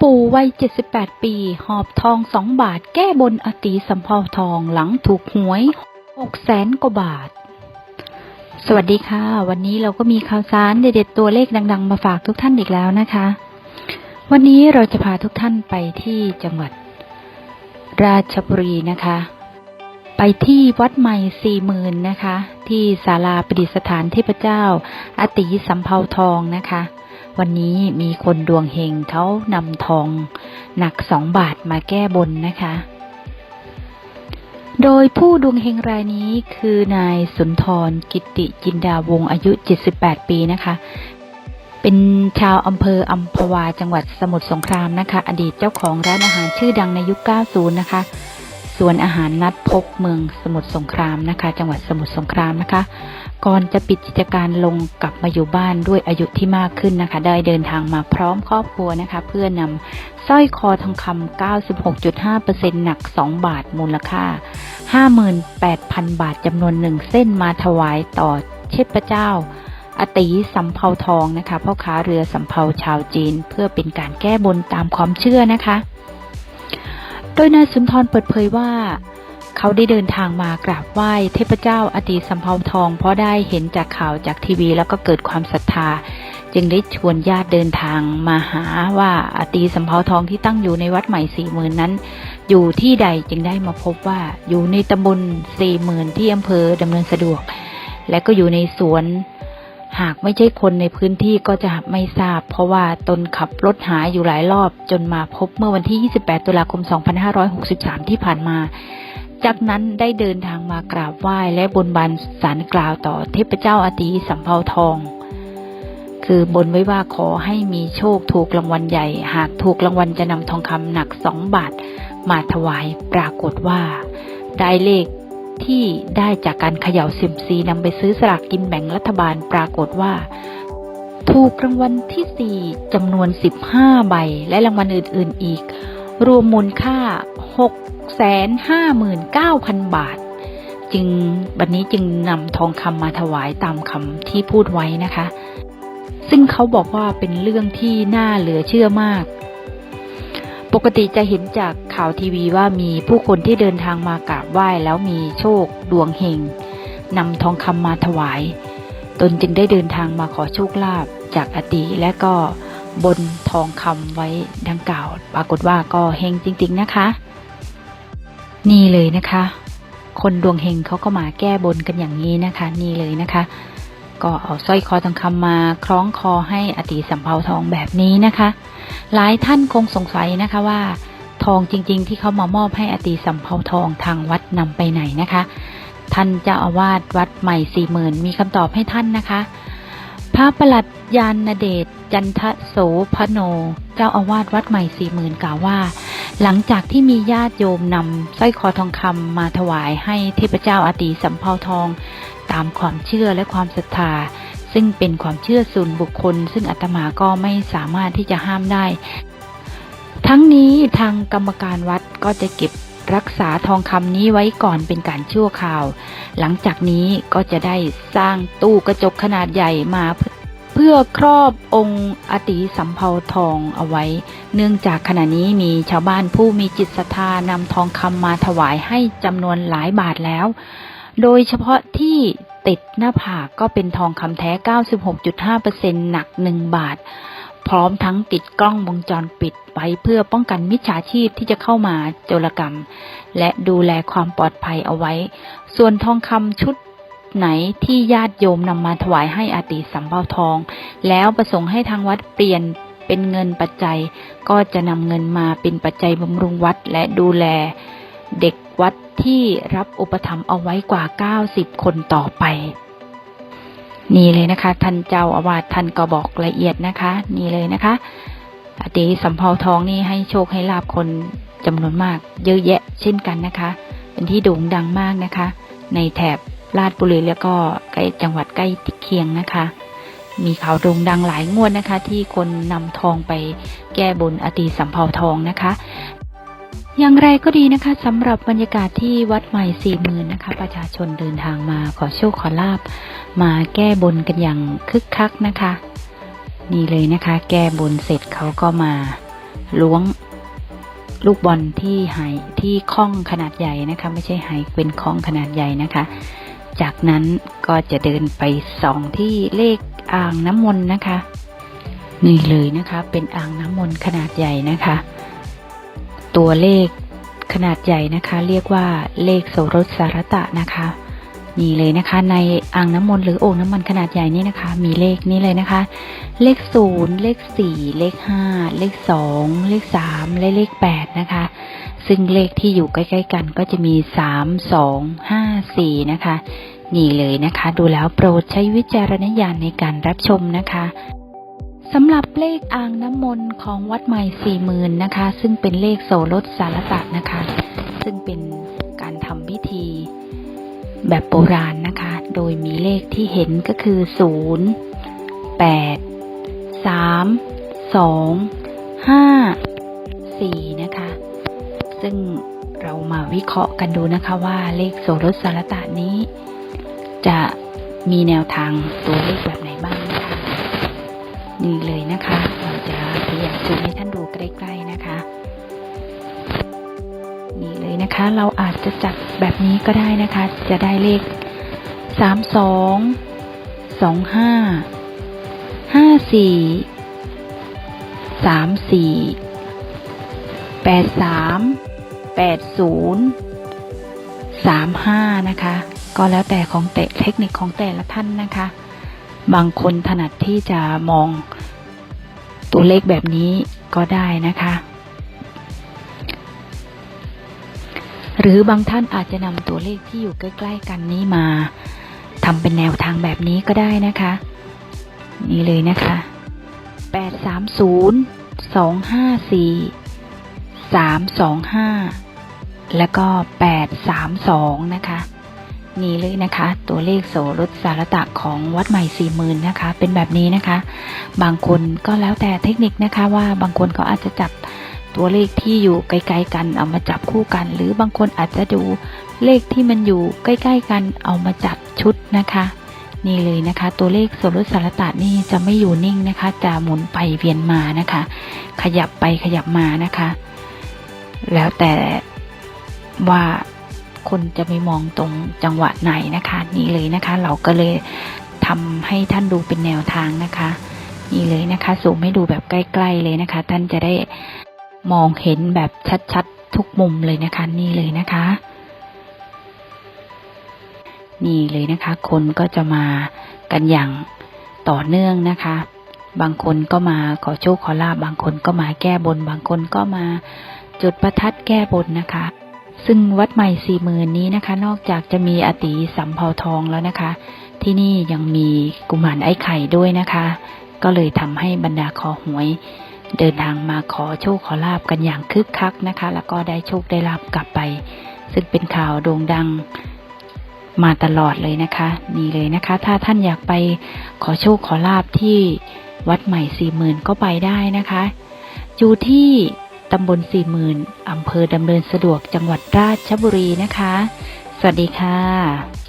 ปู่วัย 78 ปี หอบทองสองบาทแก้บนอติสำเภาทองหลังถูกหวย 6 แสนกว่าบาท สวัสดีค่ะ วันนี้เราก็มีข่าวสารเด็ดๆตัวเลขดัง ๆ มาฝากทุกท่านอีกแล้วนะคะ วันนี้เราจะพาทุกท่านไปที่จังหวัด ราชบุรีนะคะ ไปที่วัดใหม่สี่หมื่นนะคะ ที่ศาลาประดิษฐานเทพเจ้า อติสำเภาทองนะคะ วันนี้มีคนดวงเฮงเขานำทองหนักสองบาทมาแก้บนนะคะ โดยผู้ดวงเฮงรายนี้คือนายสุนทรกิติจินดาวงอายุ 78 ปีนะคะ เป็นชาวอำเภออัมพวาจังหวัดสมุทรสงครามนะคะ อดีตเจ้าของร้านอาหารชื่อดังในยุค 90 นะคะ สวนอาหารนัดพบเมืองสมุทรสงครามนะคะ จังหวัดสมุทรสงครามนะคะ ก่อนจะปิดกิจการลงกลับมาอยู่บ้านด้วยอายุที่มากขึ้นนะคะ ได้เดินทางมาพร้อมครอบครัวนะคะ เพื่อนำสร้อยคอทองคำ96.5%หนัก 2 บาทมูลค่า 58,000 บาทจำนวนหนึ่งเส้นมาถวายต่อเทพเจ้าอติสำเภาทองนะคะพ่อค้าเรือสำเภาชาวจีน เพื่อเป็นการแก้บนตามความเชื่อนะคะ ดยนายสุนทรเปิดเผยว่า เขาได้เดินทางมากราบไหว้เทพเจ้าอติสำเภาทอง เพราะได้เห็นจากข่าวจากทีวีแล้วก็เกิดความศรัทธา จึงได้ชวนญาติเดินทางมาหาว่าอติสำเภาทองที่ตั้งอยู่ในวัดใหม่สี่หมื่นนั้น อยู่ที่ใดจึงได้มาพบว่าอยู่ในตำบลสี่หมื่นที่อำเภอดำเนินสะดวก และก็อยู่ในสวน หากไม่ใช่คนในพื้นที่ก็จะไม่ทราบ เพราะว่าตนขับรถหาอยู่หลายรอบ จนมาพบเมื่อวันที่ 28 ตุลาคม 2563 ที่ผ่านมา จากนั้นได้เดินทางมากราบไหว้และบนบานสารกล่าวต่อเทพเจ้าอาติสัมเภาทอง คือบนไว้ว่าขอให้มีโชคถูกรางวัลใหญ่ หากถูกรางวัลจะนำทองคำหนักสองบาท มาถวายปรากฏว่า ได้เลข ที่ได้จากการเขย่าเซียมซีนำไปซื้อสลากกินแบ่งรัฐบาลปรากฏว่า ถูกรางวัลที่สี่จำนวน 15 ใบ และรางวัลอื่น ๆ อีก รวมมูลค่า 659,000 บาท จึงบันนี้จึงนำทองคำมาถวายตามคำที่พูดไว้นะคะ ซึ่งเขาบอกว่าเป็นเรื่องที่น่าเหลือเชื่อมาก ปกติจะเห็นจากข่าวทีวีว่ามีผู้คนที่เดินทางมากราบไหว้แล้วมีโชค ดวงเฮงนำทองคำมาถวาย ตนจึงได้เดินทางมาขอโชคลาภจากอติและก็บนทองคำไว้ดังกล่าว ปรากฏว่าก็เฮงจริง ๆนะคะ นี่เลยนะคะ คนดวงเฮงเขาก็มาแก้บนกันอย่างนี้นะคะ นี่เลยนะคะ ก็เอาสร้อยคอทองคำมาคล้องคอให้อติสัมเภาทองแบบนี้นะคะ หลายท่านคงสงสัยนะคะว่า ทองจริง ๆ ที่เขามามอบให้อติสัมเภาทองทางวัดนำไปไหนนะคะ ท่านเจ้าอาวาสวัดใหม่สี่หมื่นมีคำตอบให้ท่านนะคะ พระประหลัดยานเดชจันทโสพโน เจ้าอาวาสวัดใหม่สี่หมื่นกล่าวว่า หลังจากที่มีญาติโยมนำสร้อยคอทองคำมาถวายให้เทพเจ้าอาติสัมเภาทองามความเชื่อและความศรัทธา ซึ่งเป็นความเชื่อส่วนบุคคล ซึ่งอาตมาก็ไม่สามารถที่จะห้ามได้ ทั้งนี้ทางกรรมการวัดก็จะเก็บรักษาทองคำนี้ไว้ก่อนเป็นการชั่วคราว หลังจากนี้ก็จะได้สร้างตู้กระจกขนาดใหญ่มาเพื่อครอบองค์อติสัมเภาทองเอาไว้ เนื่องจากขณะนี้มีชาวบ้านผู้มีจิตศรัทธานำทองคำมาถวายให้จำนวนหลายบาทแล้ว โดยเฉพาะที่ติดหน้าผากก็เป็นทองคำแท้ 96.5%หนัก 1 บาท พร้อมทั้งติดกล้องวงจรปิดไว้เพื่อป้องกันมิจฉาชีพที่จะเข้ามาโจรกรรม และดูแลความปลอดภัยเอาไว้ ส่วนทองคำชุดไหนที่ญาติโยมนำมาถวายให้อาติสัมเภาทอง แล้วประสงค์ให้ทางวัดเปลี่ยนเป็นเงินปัจจัย ก็จะนำเงินมาเป็นปัจจัยบำรุงวัดและดูแลเด็ก วัดที่รับอุปถัมภ์เอาไว้กว่า 90 คนต่อไป นี่เลยนะคะ ท่านเจ้าอาวาสท่านก็บอกละเอียดนะคะ นี่เลยนะคะอติสัมเภาทองนี่ให้โชคให้ลาบคนจำนวนมากเยอะแยะเช่นกันนะคะ เป็นที่โด่งดังมากนะคะ ในแถบลาดบุรีแล้วก็ใกล้จังหวัดใกล้ติเคียงนะคะ มีข่าวโด่งดังหลายงวดนะคะ ที่คนนำทองไปแก้บนอติสัมเภาทองนะคะ อย่างไรก็ดีนะคะสำหรับบรรยากาศที่วัดใหม่สี่หมื่นนะคะ ประชาชนเดินทางมาขอโชคขอลาบ มาแก้บนกันอย่างคึกคักนะคะ นี่เลยนะคะ แก้บนเสร็จเขาก็มาล้วงลูกบอลที่หายที่ข้องขนาดใหญ่นะคะ ไม่ใช่หายเป็นข้องขนาดใหญ่นะคะ จากนั้นก็จะเดินไปส่องที่เลขอ่างน้ำมนต์นะคะ นี่เลยนะคะ เป็นอ่างน้ำมนต์ขนาดใหญ่นะคะ ตัวเลขขนาดใหญ่นะคะ เรียกว่าเลขโสรสสารตะนะคะนี่เลยนะคะ ในอ่างน้ำมนต์หรือโอ่งน้ำมันขนาดใหญ่นี่นะคะ มีเลขนี้เลยนะคะ เลขศูนย์เลขสี่เลขห้าเลขสองเลขสามและเลขแปดนะคะ ซึ่งเลขที่อยู่ใกล้ๆกันก็จะมีสามสองห้าสี่นะคะ นี่เลยนะคะ ดูแล้วโปรดใช้วิจารณญาณในการรับชมนะคะ สำหรับเลขอ่างน้ำมนต์ของวัดใหม่สี่หมื่นนะคะ ซึ่งเป็นเลขโสรสสารตะนะคะ ซึ่งเป็นการทำพิธีแบบโบราณนะคะ โดยมีเลขที่เห็นก็คือศูนย์แปดสามสองห้าสี่นะคะ ซึ่งเรามาวิเคราะห์กันดูนะคะว่าเลขโสรสสารตะนี้ จะมีแนวทางตัวเลขแบบไหนบ้างนะคะ นี่เลยนะคะเราจะพยายามซูมให้ท่านดูใกล้ๆนะคะ นี่เลยนะคะ เราอาจจะจัดแบบนี้ก็ได้นะคะ จะได้เลขสามสองสองห้าห้าสี่สามสี่แปดสามแปดศูนย์สามห้านะคะ ก็แล้วแต่ของแต่เทคนิคของแต่ละท่านนะคะ บางคนถนัดที่จะมองตัวเลขแบบนี้ก็ได้นะคะ หรือบางท่านอาจจะนำตัวเลขที่อยู่ใกล้ ๆ กันนี้มาทำเป็นแนวทางแบบนี้ก็ได้นะคะ นี่เลยนะคะแปดสามศูนย์สองห้าสี่สามสองห้าแล้วก็แปดสามสองนะคะ นี่เลยนะคะ ตัวเลขโสรสสารตะของวัดใหม่สี่หมื่นนะคะ เป็นแบบนี้นะคะ บางคนก็แล้วแต่เทคนิคนะคะว่าบางคนก็อาจจะจับตัวเลขที่อยู่ไกลๆกันเอามาจับคู่กัน หรือบางคนอาจจะดูเลขที่มันอยู่ใกล้ๆกันเอามาจัดชุดนะคะ นี่เลยนะคะ ตัวเลขโสรสสารตะนี่จะไม่อยู่นิ่งนะคะ จะหมุนไปเวียนมานะคะ ขยับไปขยับมานะคะ แล้วแต่ว่า คนจะไปมองตรงจังหวะไหนนะคะ นี่เลยนะคะ เราก็เลยทำให้ท่านดูเป็นแนวทางนะคะ นี่เลยนะคะสูมให้ดูแบบใกล้ๆเลยนะคะ ท่านจะได้มองเห็นแบบชัดๆทุกมุมเลยนะคะ นี่เลยนะคะ นี่เลยนะคะ คนก็จะมากันอย่างต่อเนื่องนะคะ บางคนก็มาขอโชคขอลาบบางคนก็มาแก้บน บางคนก็มาจุดประทัดแก้บนนะคะ ซึ่งวัดใหม่สี่หมื่นนี้นะคะ นอกจากจะมีอติสัมเภาทองแล้วนะคะ ที่นี่ยังมีกุมารไอ้ไข่ด้วยนะคะ ก็เลยทำให้บรรดาคอหวย เดินทางมาขอโชคขอลาบกันอย่างคึกคักนะคะ แล้วก็ได้โชคได้ลาบกลับไป ซึ่งเป็นข่าวโด่งดังมาตลอดเลยนะคะนี่เลยนะคะ ถ้าท่านอยากไปขอโชคขอลาบที่วัดใหม่สี่หมื่นก็ไปได้นะคะ อยู่ที่ ตำบลสี่หมื่นอำเภอดำเนินสะดวกจังหวัดราชบุรีนะคะ สวัสดีค่ะ